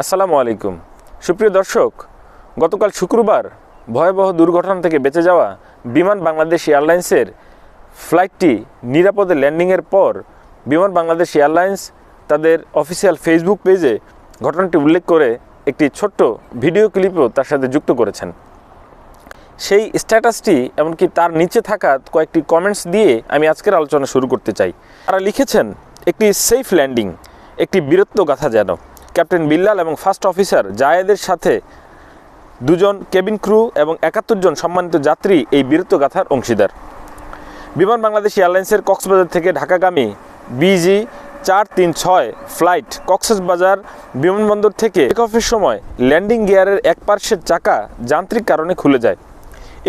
আসসালামু আলাইকুম। সুপ্রিয় দর্শক, গতকাল শুক্রবার ভয়াবহ দুর্ঘটনা থেকে বেঁচে যাওয়া বিমান বাংলাদেশ এয়ারলাইন্সের ফ্লাইটটি নিরাপদে ল্যান্ডিংয়ের পর বিমান বাংলাদেশ এয়ারলাইন্স তাদের অফিসিয়াল ফেসবুক পেজে ঘটনাটি উল্লেখ করে একটি ছোট্ট ভিডিও ক্লিপও তার সাথে যুক্ত করেছেন। সেই স্ট্যাটাসটি এমনকি তার নিচে থাকা কয়েকটি কমেন্টস দিয়ে আমি আজকের আলোচনা শুরু করতে চাই। তারা লিখেছেন, একটি সেফ ল্যান্ডিং একটি বীরত্ব গাথা যেন। ক্যাপ্টেন বিল্লাল এবং ফার্স্ট অফিসার জায়েদের সাথে দুজন কেবিন ক্রু এবং একাত্তর জন সম্মানিত যাত্রী এই বীরত্ব গাথার অংশীদার। বিমান বাংলাদেশ এয়ারলাইন্সের কক্সবাজার থেকে ঢাকাগামী বিজি চার তিন ছয় ফ্লাইট কক্সবাজার বিমানবন্দর থেকে টেক অফের সময় ল্যান্ডিং গিয়ারের এক পার্শ্বের চাকা যান্ত্রিক কারণে খুলে যায়।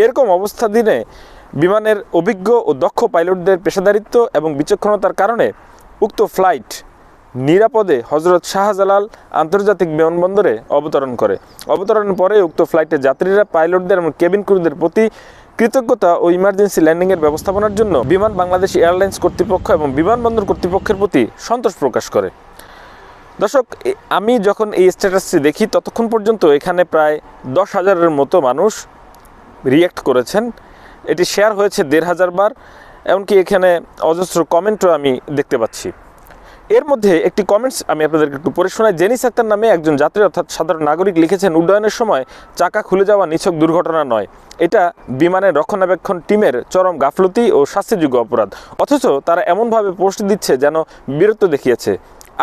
এরকম অবস্থা দিনে বিমানের অভিজ্ঞ ও দক্ষ পাইলটদের পেশাদারিত্ব এবং বিচক্ষণতার কারণে উক্ত ফ্লাইট নিরাপদে হজরত শাহজালাল আন্তর্জাতিক বিমানবন্দরে অবতরণ করে। অবতরণের পরে উক্ত ফ্লাইটে যাত্রীরা পাইলটদের এবং কেবিন ক্রুদের প্রতি কৃতজ্ঞতা ও ইমার্জেন্সি ল্যান্ডিংয়ের ব্যবস্থাপনার জন্য বিমান বাংলাদেশ এয়ারলাইন্স কর্তৃপক্ষ এবং বিমানবন্দর কর্তৃপক্ষের প্রতি সন্তোষ প্রকাশ করে। দর্শক আমি যখন এই স্ট্যাটাসটি দেখি, ততক্ষণ পর্যন্ত এখানে প্রায় দশ হাজারের মতো মানুষ রিয়্যাক্ট করেছেন। এটি শেয়ার হয়েছে দেড় হাজার বার, এমনকি এখানে অজস্র কমেন্টও আমি দেখতে পাচ্ছি। এর মধ্যে একটি কমেন্টস আমি আপনাদেরকে একটু পড়ে শোনাই। জেনিস আক্তার নামে একজন যাত্রী অর্থাৎ সাধারণ নাগরিক লিখেছেন, উড্ডয়নের সময় চাকা খুলে যাওয়া নিছক দুর্ঘটনা নয়। এটা বিমানের রক্ষণাবেক্ষণ টিমের চরম গাফলতি ও শাস্তিযোগ্য অপরাধ। অথচ তারা এমনভাবে পোস্ট দিচ্ছে যেন বীরত্ব দেখিয়েছে।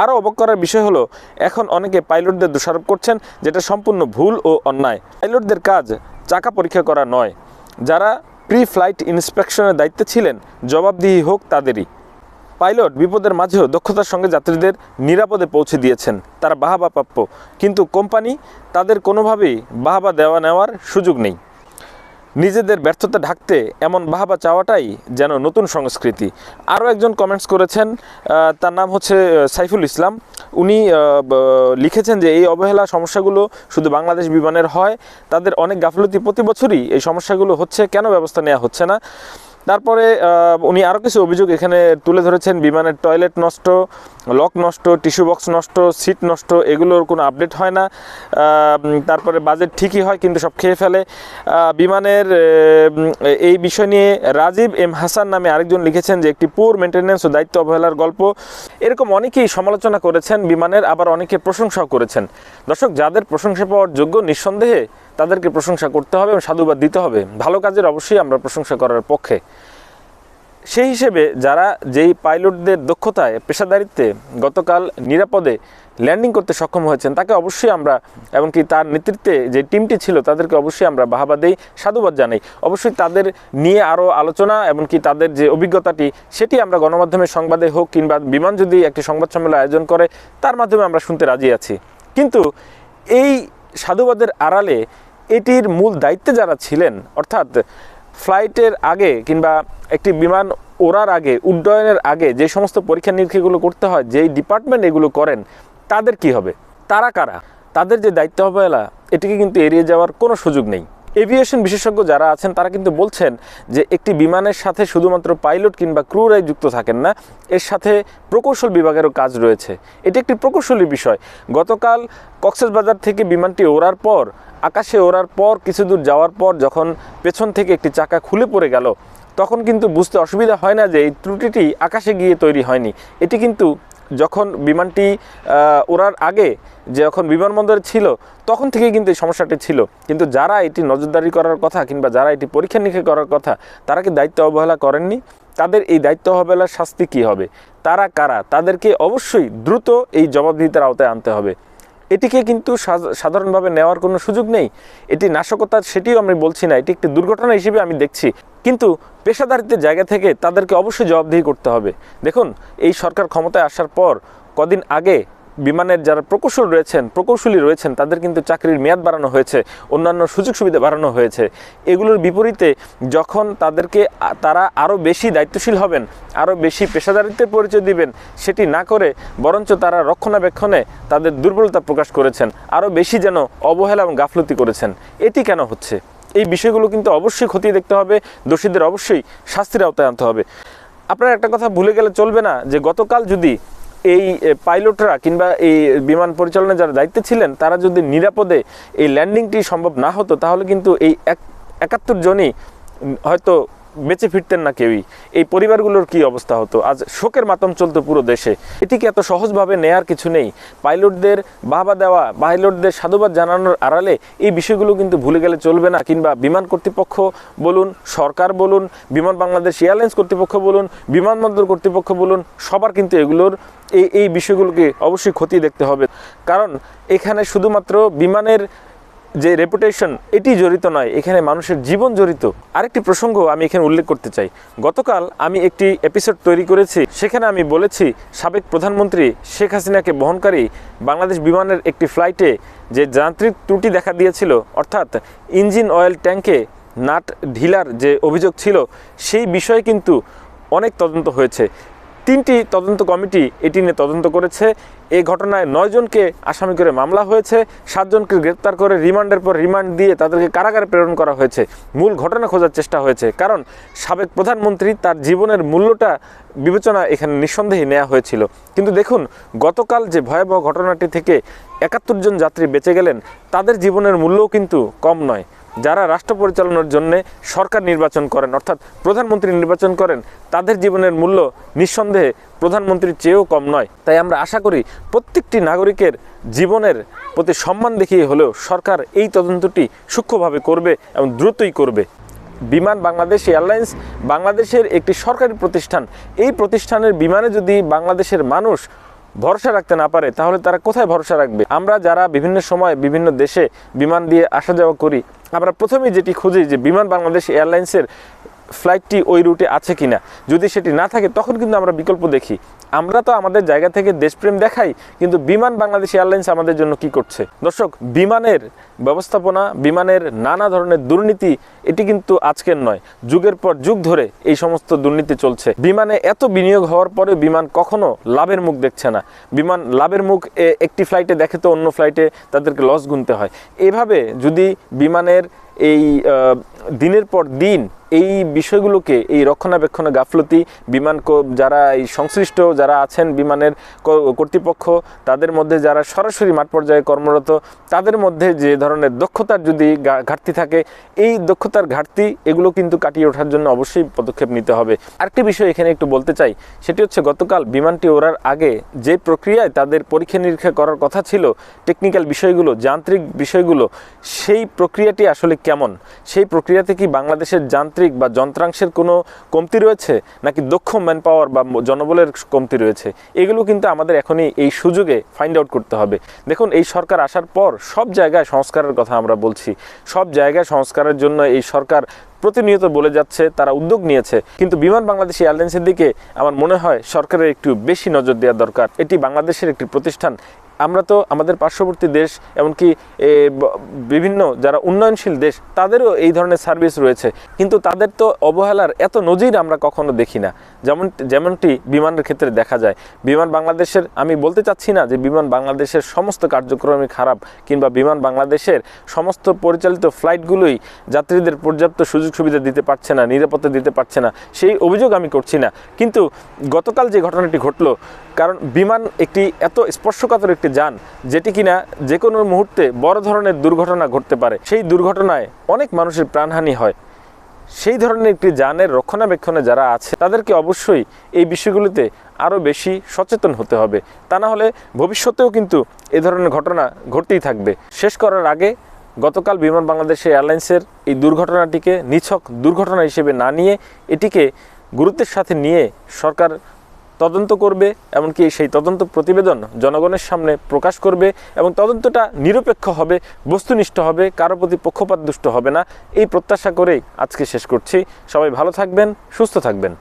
আরও অবাক করার বিষয় হলো, এখন অনেকে পাইলটদের দোষারোপ করছেন, যেটা সম্পূর্ণ ভুল ও অন্যায়। পাইলটদের কাজ চাকা পরীক্ষা করা নয়। যারা প্রি ফ্লাইট ইন্সপেকশনের দায়িত্বে ছিলেন, জবাবদিহি হোক তাদেরই। পাইলট বিপদের মাঝেও দক্ষতার সঙ্গে যাত্রীদের নিরাপদে পৌঁছে দিয়েছেন। তারা বাহাবা প্রাপ্য। কিন্তু কোম্পানি তাদের কোনোভাবেই বাহাবা দেওয়া নেওয়ার সুযোগ নেই। নিজেদের ব্যর্থতা ঢাকতে এমন বাহাবা চাওয়াটাই যেন নতুন সংস্কৃতি। আরও একজন কমেন্টস করেছেন তার নাম হচ্ছে সাইফুল ইসলাম। উনি লিখেছেন যে এই অবহেলা সমস্যাগুলো শুধু বাংলাদেশ বিমানের হয়, তাদের অনেক গাফলতি প্রতি বছরই এই সমস্যাগুলো হচ্ছে। কেন ব্যবস্থা নেওয়া হচ্ছে না? তারপরে উনি আরও কিছু অভিযোগ এখানে তুলে ধরেছেন, বিমানের টয়লেট নষ্ট, লক নষ্ট, টিস্যু বক্স নষ্ট, সিট নষ্ট, এগুলোর কোনো আপডেট হয় না। তারপরে বাজেট ঠিকই হয়, কিন্তু সব খেয়ে ফেলে। বিমানের এই বিষয় নিয়ে রাজীব এম হাসান নামে আরেকজন লিখেছেন যে, একটি পুর মেনটেন্যান্স ও দায়িত্ব অবহেলার গল্প। এরকম অনেকেই সমালোচনা করেছেন, বিমানের আবার অনেকে প্রশংসাও করেছেন। দর্শক, যাদের প্রশংসা পাওয়ার যোগ্য নিঃসন্দেহে তাদেরকে প্রশংসা করতে হবে এবং সাধুবাদ দিতে হবে। ভালো কাজের অবশ্যই আমরা প্রশংসা করার পক্ষে। সেই হিসেবে যারা যেই পাইলটদের দক্ষতায়, পেশাদারিত্বে গতকাল নিরাপদে ল্যান্ডিং করতে সক্ষম হয়েছেন, তাকে অবশ্যই আমরা এমনকি তার নেতৃত্বে যে টিমটি ছিল, তাদেরকে অবশ্যই আমরা বাহাবা দেই, সাধুবাদ জানাই। অবশ্যই তাদের নিয়ে আরও আলোচনা, এমনকি তাদের যে অভিজ্ঞতাটি, সেটি আমরা গণমাধ্যমের সংবাদে হোক কিংবা বিমান যদি একটি সংবাদ সম্মেলন আয়োজন করে, তার মাধ্যমে আমরা শুনতে রাজি আছি। কিন্তু এই সাধুবাদের আড়ালে এটির মূল দায়িত্বে যারা ছিলেন, অর্থাৎ ফ্লাইটের আগে কিংবা একটি বিমান ওড়ার আগে, উড্ডয়নের আগে যে সমস্ত পরীক্ষা নিরীক্ষাগুলো করতে হয়, যেই ডিপার্টমেন্ট এগুলো করেন, তাদের কি হবে? তারা কারা? তাদের যে দায়িত্ব অবহেলা এটিকে কিন্তু এড়িয়ে যাওয়ার কোনো সুযোগ নেই। এভিয়েশন বিশেষজ্ঞ যারা আছেন, তারা কিন্তু বলছেন যে একটি বিমানের সাথে শুধুমাত্র পাইলট কিংবা ক্রুরাই যুক্ত থাকেন না, এর সাথে প্রকৌশল বিভাগেরও কাজ রয়েছে। এটি একটি প্রকৌশলী বিষয়। গতকাল কক্সবাজার থেকে বিমানটি ওড়ার পর আকাশে ওড়ার পর কিছু দূর যাওয়ার পর যখন পেছন থেকে একটি চাকা খুলে পড়ে গেল, তখন কিন্তু বুঝতে অসুবিধা হয় না যে এই ত্রুটিটি আকাশে গিয়ে তৈরি হয়নি। এটি কিন্তু যখন বিমানটি ওড়ার আগে যখন বিমানবন্দরে ছিল, তখন থেকে কিন্তু এই সমস্যাটি ছিল। কিন্তু যারা এটি নজরদারি করার কথা কিংবা যারা এটি পরীক্ষা নিরীক্ষা করার কথা, তারা কি দায়িত্ব অবহেলা করেননি? তাদের এই দায়িত্ব অবহেলার শাস্তি কী হবে? তারা কারা? তাদেরকে অবশ্যই দ্রুত এই জবাবদিহিতার আওতায় আনতে হবে। এটিকে কিন্তু সাধ- সাধারণভাবে নেওয়ার কোনো সুযোগ নেই। এটি নাশকতা, সেটিও আমি বলছি না, এটি একটি দুর্ঘটনা হিসেবে আমি দেখছি। কিন্তু পেশাদারিত্বের জায়গা থেকে তাদেরকে অবশ্যই জবাবদিহি করতে হবে। দেখুন, এই সরকার ক্ষমতায় আসার পর কদিন আগে বিমানের যারা প্রকৌশল রয়েছেন, প্রকৌশলী রয়েছেন, তাদের কিন্তু চাকরির মেয়াদ বাড়ানো হয়েছে, অন্যান্য সুযোগ সুবিধা বাড়ানো হয়েছে। এগুলোর বিপরীতে যখন তাদেরকে তারা আরও বেশি দায়িত্বশীল হবেন আরও বেশি পেশাদারিত্বের পরিচয় দিবেন, সেটি না করে বরঞ্চ তারা রক্ষণাবেক্ষণে তাদের দুর্বলতা প্রকাশ করেছেন আরও বেশি যেন অবহেলা এবং গাফলতি করেছেন। এটি কেন হচ্ছে? এই বিষয়গুলো কিন্তু অবশ্যই খতিয়ে দেখতে হবে, দোষীদের অবশ্যই শাস্তির আওতায় আনতে হবে। আপনারা একটা কথা ভুলে গেলে চলবে না যে গতকাল যদি এই পাইলটরা কিংবা এই বিমান পরিচালনা যারা দায়িত্বে ছিলেন, তারা যদি নিরাপদে এই ল্যান্ডিংটি সম্ভব না হতো, তাহলে কিন্তু এই এক, একাত্তর জনই হয়তো বেঁচে ফিরতেন না কেউই। এই পরিবারগুলোর কি অবস্থা হতো? আজ শোকের মাতম চলতো পুরো দেশে। এটিকে এত সহজভাবে নেয়ার কিছু নেই? পাইলটদের বাহবা দেওয়া, পাইলটদের সাধুবাদ জানানোর আড়ালে এই বিষয়গুলো কিন্তু ভুলে গেলে চলবে না। কিংবা বিমান কর্তৃপক্ষ বলুন, সরকার বলুন, বিমান বাংলাদেশ এয়ারলাইন্স কর্তৃপক্ষ বলুন, বিমানবন্দর কর্তৃপক্ষ বলুন, সবার কিন্তু এগুলোর এই এই বিষয়গুলোকে অবশ্যই ক্ষতি দেখতে হবে। কারণ এখানে শুধুমাত্র বিমানের যে রেপুটেশন এটি জড়িত নয়, এখানে মানুষের জীবন জড়িত। আরেকটি প্রসঙ্গ আমি এখানে উল্লেখ করতে চাই। গতকাল আমি একটি এপিসোড তৈরি করেছি, সেখানে আমি বলেছি, সাবেক প্রধানমন্ত্রী শেখ হাসিনাকে বহনকারী বাংলাদেশ বিমানের একটি ফ্লাইটে যে যান্ত্রিক ত্রুটি দেখা দিয়েছিল, অর্থাৎ ইঞ্জিন অয়েল ট্যাঙ্কে নাট ঢিলার যে অভিযোগ ছিল, সেই বিষয়ে কিন্তু অনেক তদন্ত হয়েছে। তিনটি তদন্ত কমিটি এটি নিয়ে তদন্ত করেছে। এই ঘটনায় নয়জনকে আসামি করে মামলা হয়েছে সাতজনকে গ্রেপ্তার করে রিমান্ডের পর রিমান্ড দিয়ে তাদেরকে কারাগারে প্রেরণ করা হয়েছে। মূল ঘটনা খোঁজার চেষ্টা হয়েছে, কারণ সাবেক প্রধানমন্ত্রী তার জীবনের মূল্যটা বিবেচনা এখানে নিঃসন্দেহে নেওয়া হয়েছিল। কিন্তু দেখুন, গতকাল যে ভয়াবহ ঘটনাটি থেকে একাত্তর জন যাত্রী বেঁচে গেলেন, তাদের জীবনের মূল্যও কিন্তু কম নয়। যারা রাষ্ট্র পরিচালনার জন্য সরকার নির্বাচন করেন, অর্থাৎ প্রধানমন্ত্রী নির্বাচন করেন, তাদের জীবনের মূল্য নিঃসন্দেহে প্রধানমন্ত্রীর চেয়েও কম নয়। তাই আমরা আশা করি প্রত্যেকটি নাগরিকের জীবনের প্রতি সম্মান দেখিয়ে হলেও সরকার এই তদন্তটি সূক্ষ্মভাবে করবে এবং দ্রুতই করবে। বিমান বাংলাদেশ এয়ারলাইন্স বাংলাদেশের একটি সরকারি প্রতিষ্ঠান। এই প্রতিষ্ঠানের বিমানে যদি বাংলাদেশের মানুষ ভরসা রাখতে না পারে, তাহলে তারা কোথায় ভরসা রাখবে? আমরা যারা বিভিন্ন সময় বিভিন্ন দেশে বিমান দিয়ে আসা যাওয়া করি আমরা প্রথমে যেটি খুঁজি যে বিমান বাংলাদেশ এয়ারলাইন্সের ফ্লাইটটি ওই রুটে আছে কিনা। যদি সেটি না থাকে, তখন কিন্তু আমরা বিকল্প দেখি। আমরা তো আমাদের জায়গা থেকে দেশপ্রেম দেখাই, কিন্তু বিমান বাংলাদেশ এয়ারলাইন্স আমাদের জন্য কি করছে? দর্শক, বিমানের ব্যবস্থাপনা, বিমানের নানা ধরনের দুর্নীতি, এটি কিন্তু আজকের নয়। যুগের পর যুগ ধরে এই সমস্ত দুর্নীতি চলছে। বিমানে এত বিনিয়োগ হওয়ার পরে বিমান কখনো লাভের মুখ দেখছে না। বিমান লাভের মুখ একটি ফ্লাইটে দেখে তো অন্য ফ্লাইটে তাদেরকে লস গুনতে হয়। এভাবে যদি বিমানের এই দিনের পর দিন এই বিষয়গুলোকে, এই রক্ষণাবেক্ষণে গাফলতি, বিমান যারা এই সংশ্লিষ্ট যারা আছেন বিমানের কর্তৃপক্ষ, তাদের মধ্যে যারা সরাসরি মাঠ পর্যায়ে কর্মরত, তাদের মধ্যে যে ধরনের দক্ষতার যদি ঘাটতি থাকে, এই দক্ষতার ঘাটতি এগুলো কিন্তু কাটিয়ে ওঠার জন্য অবশ্যই পদক্ষেপ নিতে হবে। আরেকটি বিষয় এখানে একটু বলতে চাই, সেটি হচ্ছে গতকাল বিমানটি ওড়ার আগে যে প্রক্রিয়ায় তাদের পরীক্ষা নিরীক্ষা করার কথা ছিল টেকনিক্যাল বিষয়গুলো, যান্ত্রিক বিষয়গুলো, সেই প্রক্রিয়াটি আসলে কেমন? সেই প্রক্রিয়াতে কি বাংলাদেশের যান্ত্রিক বা যন্ত্রাংশের কোনো কমতি রয়েছে, নাকি দক্ষ ম্যান পাওয়ার বা জনবলের কমতি রয়েছে? এগুলো কিন্তু আমাদের এখনই এই সুযোগে ফাইন্ড আউট করতে হবে। দেখুন, এই সরকার আসার পর সব জায়গায় সংস্কারের কথা আমরা বলছি। সব জায়গায় সংস্কারের জন্য এই সরকার প্রতিনিয়ত বলে যাচ্ছে, তারা উদ্যোগ নিয়েছে। কিন্তু বিমান বাংলাদেশ এয়ারলাইন্সের দিকে আমার মনে হয় সরকারের একটু বেশি নজর দেওয়া দরকার। এটি বাংলাদেশের একটি প্রতিষ্ঠান আমরা তো আমাদের পার্শ্ববর্তী দেশ, এমনকি বিভিন্ন যারা উন্নয়নশীল দেশ, তাদেরও এই ধরনের সার্ভিস রয়েছে। কিন্তু তাদের তো অবহেলার এত নজির আমরা কখনো দেখি না। যেমন, যেমনটি বিমানের ক্ষেত্রে দেখা যায়। বিমান বাংলাদেশের, আমি বলতে চাচ্ছি না যে বিমান বাংলাদেশের সমস্ত কার্যক্রমই খারাপ, কিংবা বিমান বাংলাদেশের সমস্ত পরিচালিত ফ্লাইটগুলোই যাত্রীদের পর্যাপ্ত সুযোগ সুবিধা দিতে পারছে না, নিরাপত্তা দিতে পারছে না, সেই অভিযোগ আমি করছি না। কিন্তু গতকাল যে ঘটনাটি ঘটলো, কারণ বিমান একটি এত স্পর্শকাতর একটি যান, যেটি কিনা যে কোনো মুহূর্তে বড় ধরনের দুর্ঘটনা ঘটতে পারে। সেই দুর্ঘটনায় অনেক মানুষের প্রাণহানি হয়। সেই ধরনের একটি যানের রক্ষণাবেক্ষণে যারা আছে, তাদেরকে অবশ্যই এই বিষয়গুলিতে আরও বেশি সচেতন হতে হবে। তা না হলে ভবিষ্যতেও কিন্তু এ ধরনের ঘটনা ঘটতেই থাকবে। শেষ করার আগে গতকাল বিমান বাংলাদেশ এয়ারলাইন্সের এই দুর্ঘটনাটিকে নিছক দুর্ঘটনা হিসেবে না নিয়ে এটিকে গুরুত্বের সাথে নিয়ে সরকার তদন্ত করবে, এমনকি সেই তদন্ত প্রতিবেদন জনগণের সামনে প্রকাশ করবে এবং তদন্তটা নিরপেক্ষ হবে, বস্তুনিষ্ঠ হবে, কারও প্রতি পক্ষপাত দুষ্ট হবে না। এই প্রত্যাশা করেই আজকে শেষ করছি। সবাই ভালো থাকবেন, সুস্থ থাকবেন।